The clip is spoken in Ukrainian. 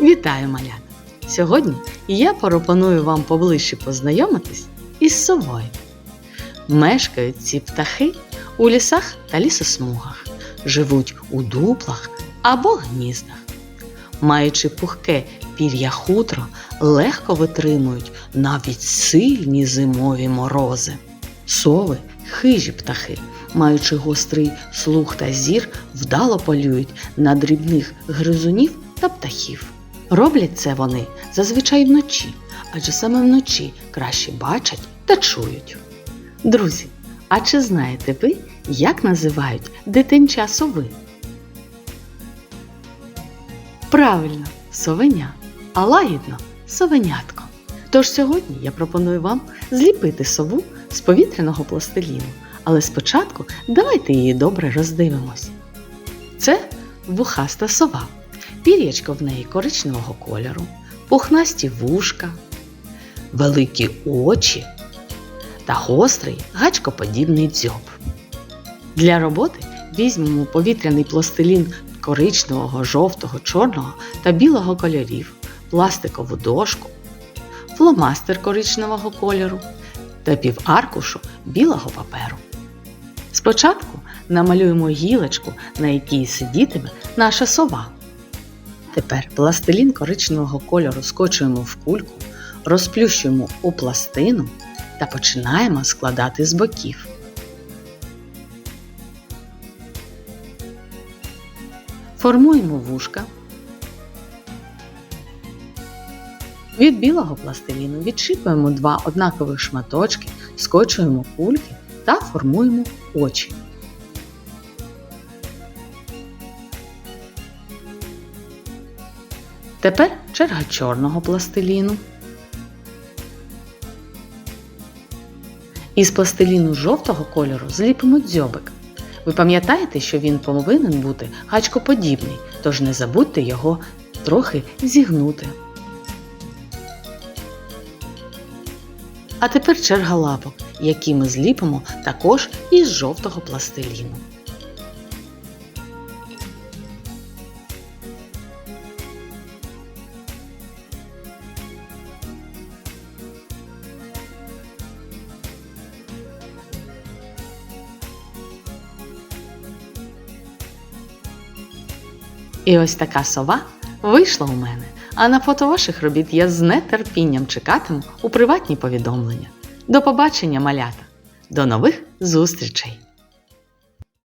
Вітаю, малята! Сьогодні я пропоную вам поближче познайомитись із совою. Мешкають ці птахи у лісах та лісосмугах, живуть у дуплах або гніздах. Маючи пухке пір'я хутро, легко витримують навіть сильні зимові морози. Сови хижі птахи, маючи гострий слух та зір, вдало полюють на дрібних гризунів та птахів. Роблять це вони зазвичай вночі, адже саме вночі краще бачать та чують. Друзі, а чи знаєте ви, як називають дитинча сови? Правильно, совеня, а лагідно совенятко. Тож сьогодні я пропоную вам зліпити сову з повітряного пластиліну, але спочатку давайте її добре роздивимось. Це вухаста сова. Пір'ячко в неї коричневого кольору, пухнасті вушка, великі очі та гострий гачкоподібний дзьоб. Для роботи візьмемо повітряний пластилін коричневого, жовтого, чорного та білого кольорів, пластикову дошку, фломастер коричневого кольору та піваркушу білого паперу. Спочатку намалюємо гілочку, на якій сидітиме наша сова. Тепер пластилін коричневого кольору скочуємо в кульку, розплющуємо у пластину та починаємо складати з боків. Формуємо вушка. Від білого пластиліну відшипуємо два однакових шматочки, скочуємо кульки та формуємо очі. Тепер черга чорного пластиліну. Із пластиліну жовтого кольору зліпимо дзьобик. Ви пам'ятаєте, що він повинен бути гачкоподібний, тож не забудьте його трохи зігнути. А тепер черга лапок, які ми зліпимо також із жовтого пластиліну. І ось така сова вийшла у мене. А на фото ваших робіт я з нетерпінням чекатиму у приватні повідомлення. До побачення, малята! До нових зустрічей!